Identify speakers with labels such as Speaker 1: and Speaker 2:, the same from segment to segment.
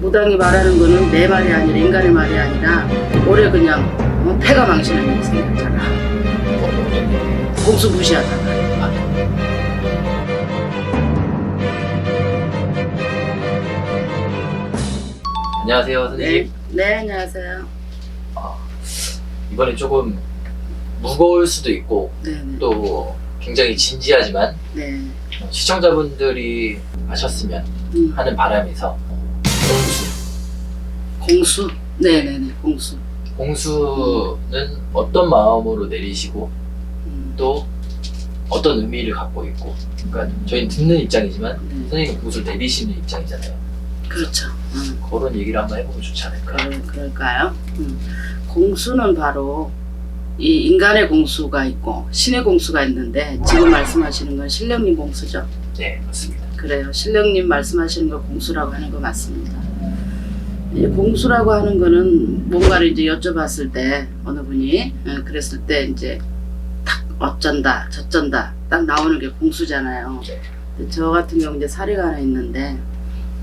Speaker 1: 무당이 말하는 거는 내 말이 아니라 인간의 말이 아니라 올해 그냥 어, 패가 망신한
Speaker 2: 어떤 일이에요?
Speaker 1: 공수 무시하다가.
Speaker 2: 안녕하세요
Speaker 1: 네,
Speaker 2: 선생님
Speaker 1: 네 안녕하세요.
Speaker 2: 이번에 조금 무거울 수도 있고
Speaker 1: 네, 네,
Speaker 2: 또 굉장히 진지하지만
Speaker 1: 네.
Speaker 2: 시청자분들이 아셨으면
Speaker 1: 음,
Speaker 2: 하는 바람에서 공수.
Speaker 1: 네, 네, 네, 공수.
Speaker 2: 공수는 어떤 마음으로 내리시고
Speaker 1: 음,
Speaker 2: 또 어떤 의미를 갖고 있고 그러니까 저희는 듣는 입장이지만
Speaker 1: 네,
Speaker 2: 선생님 공수를 내리시는 입장이잖아요
Speaker 1: 그렇죠. 음.
Speaker 2: 그런 얘기를 한번 해보면 좋지 않을까
Speaker 1: 그럴, 그럴까요? 음. 공수는 바로 이 인간의 공수가 있고 신의 공수가 있는데 지금 말씀하시는 건 신령님 공수죠.
Speaker 2: 네 맞습니다
Speaker 1: 그래요. 신령님 말씀하시는 거 공수라고 하는 거 맞습니다. 이 공수라고 하는 거는 뭔가를 이제 여쭤봤을 때 어느 분이 어, 그랬을 때 이제 탁 어쩐다 저쩐다 딱 나오는 게 공수잖아요.
Speaker 2: 네.
Speaker 1: 근데 저 같은 경우 이제 사례가 하나 있는데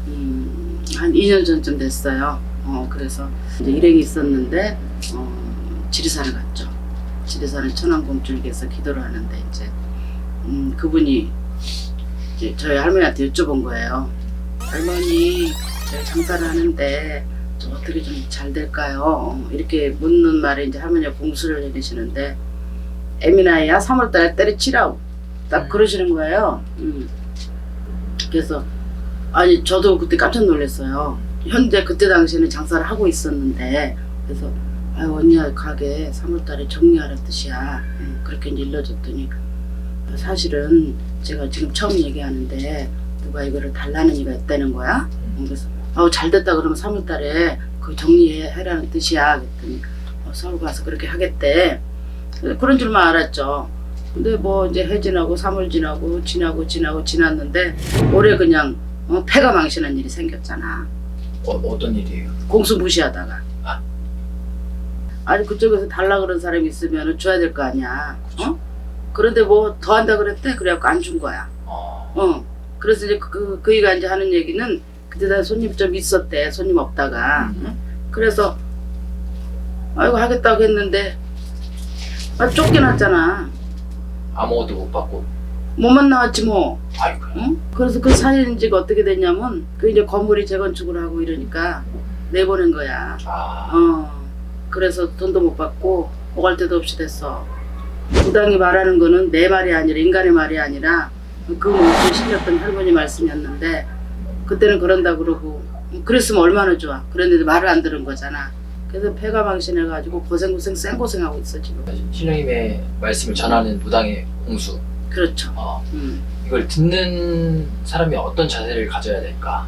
Speaker 1: 음, 한 2년 전쯤 됐어요. 어, 그래서 이제 일행이 있었는데 어, 지리산을 갔죠. 지리산을 천안공줄기에서 기도를 하는데 이제 음, 그분이 이제 저희 할머니한테 여쭤본 거예요. 할머니, 제가 장사를 하는데 좀 어떻게 좀 잘 될까요? 어, 이렇게 묻는 말에 이제 할머니가 공수를 내리시는데 에미나야 3월달에 때려치라고 딱
Speaker 2: 음.
Speaker 1: 그러시는 거예요. 음. 그래서 아니 저도 그때 깜짝 놀랐어요. 현재 그때 당시에는 장사를 하고 있었는데 그래서 아유 언니야 가게 3월달에 정리하라 뜻이야. 음, 그렇게 이제 일러줬더니 사실은 제가 지금 처음 얘기하는데 누가 이거를 달라는 이가 있다는 거야. 음, 그래서 아우 잘 됐다 그러면 3월 달에 그 정리해라는 뜻이야. 그랬더니 어, 서울 가서 그렇게 하겠대. 그런 줄만 알았죠. 근데 뭐 이제 해 지나고 3월 지나고 지나고 지나고 지났는데 올해 그냥 어, 패가 망신한 일이 생겼잖아.
Speaker 2: 어, 어떤 일이에요?
Speaker 1: 공수 무시하다가.
Speaker 2: 아.
Speaker 1: 아니 그쪽에서 달라 그런 사람이 있으면 줘야 될 거 아니야. 어? 그런데 뭐 더 한다 그랬대. 그래갖고 안 준 거야.
Speaker 2: 어,
Speaker 1: 어. 그래서 이제 그, 그이가 이제 하는 얘기는 그때 다 손님 좀 있었대. 손님 없다가.
Speaker 2: 음.
Speaker 1: 응? 그래서 아이고 하겠다고 했는데 아, 쫓겨났잖아.
Speaker 2: 아무것도 못 받고
Speaker 1: 뭐만 나왔지 뭐.
Speaker 2: 아이고
Speaker 1: 응? 그래서 그 사연인지가 어떻게 됐냐면 그 이제 건물이 재건축을 하고 이러니까 내보낸 거야.
Speaker 2: 아
Speaker 1: 어. 그래서 돈도 못 받고 오갈 데도 없이 됐어. 무당이 말하는 거는 내 말이 아니라 인간의 말이 아니라 그 모습을 실렸던 할머니 말씀이었는데 그때는 그런다 그러고 그랬으면 얼마나 좋아. 그랬는데 말을 안 들은 거잖아. 그래서 폐가 망신해가지고 고생고생 생고생하고 있어 지금.
Speaker 2: 신령님의 말씀을 전하는 무당의 공수
Speaker 1: 그렇죠.
Speaker 2: 어,
Speaker 1: 음.
Speaker 2: 이걸 듣는 사람이 어떤 자세를 가져야 될까?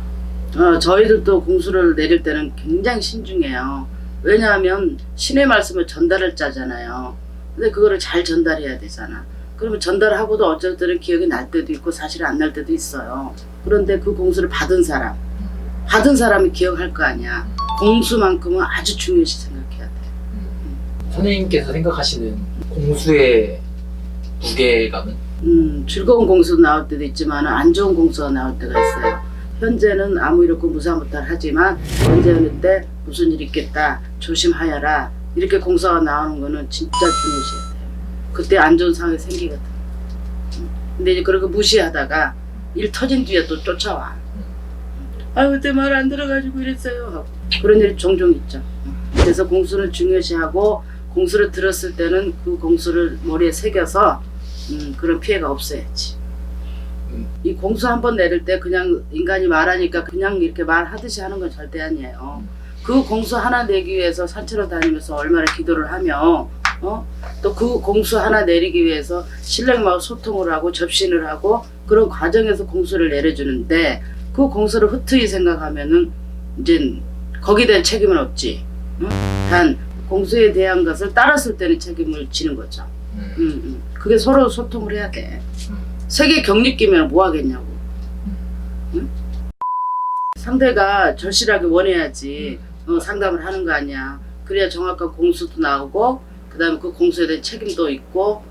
Speaker 1: 어, 저희들도 공수를 내릴 때는 굉장히 신중해요. 왜냐하면 신의 말씀을 전달할 자잖아요. 근데 그거를 잘 전달해야 되잖아. 그러면 전달하고도 어쩔 때는 기억이 날 때도 있고 사실 안 날 때도 있어요. 그런데 그 공수를 받은 사람, 받은 사람이 기억할 거 아니야. 공수만큼은 아주 중요시 생각해야 돼.
Speaker 2: 선생님께서 생각하시는 공수의 무게감은
Speaker 1: 음, 즐거운 공수 나올 때도 있지만 안 좋은 공수가 나올 때가 있어요. 현재는 아무 일 없고 무사무탈 하지만 언제 어느 때 무슨 일 있겠다 조심하여라 이렇게 공수가 나오는 거는 진짜 중요시해야 돼요. 그때 안 좋은 상황이 생기거든. 음, 근데 이제 그렇게 무시하다가 일 터진 뒤에 또 쫓아와. 아 그때 말 안 들어가지고 이랬어요. 하고. 그런 일이 종종 있죠. 그래서 공수를 중요시하고 공수를 들었을 때는 그 공수를 머리에 새겨서 음, 그런 피해가 없어야지.
Speaker 2: 음.
Speaker 1: 이 공수 한 번 내릴 때 그냥 인간이 말하니까 그냥 이렇게 말하듯이 하는 건 절대 아니에요. 그 공수 하나 내기 위해서 산천을 다니면서 얼마나 기도를 하며 어? 또 그 공수 하나 내리기 위해서 신랑하고 소통을 하고 접신을 하고 그런 과정에서 공수를 내려주는데 그 공수를 흩트이 생각하면은 이제 거기에 대한 책임은 없지. 응? 단 공수에 대한 것을 따랐을 때는 책임을 지는 거죠.
Speaker 2: 음,
Speaker 1: 음, 음. 그게 서로 소통을 해야 돼.
Speaker 2: 음,
Speaker 1: 세계 격리 끼면 뭐 하겠냐고. 응? 상대가 절실하게 원해야지 어, 상담을 하는 거 아니야. 그래야 정확한 공수도 나오고 그다음에 그 공수에 대한 책임도 있고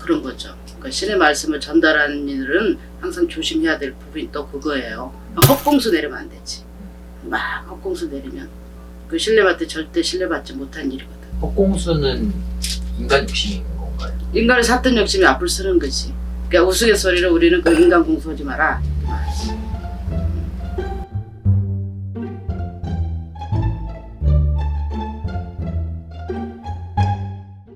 Speaker 1: 그런 거죠. 그러니까 신의 말씀을 전달하는 일은 항상 조심해야 될 부분이 또 그거예요. 헛공수 내리면 안 되지. 막 헛공수 내리면 그 신뢰받대 절대 신뢰받지 못한 일이거든.
Speaker 2: 헛공수는 인간 있는 건가요?
Speaker 1: 인간을 샀던 욕심이 앞을 쓰는 거지. 그러니까 우스갯소리로 우리는 그 인간 공수하지 마라.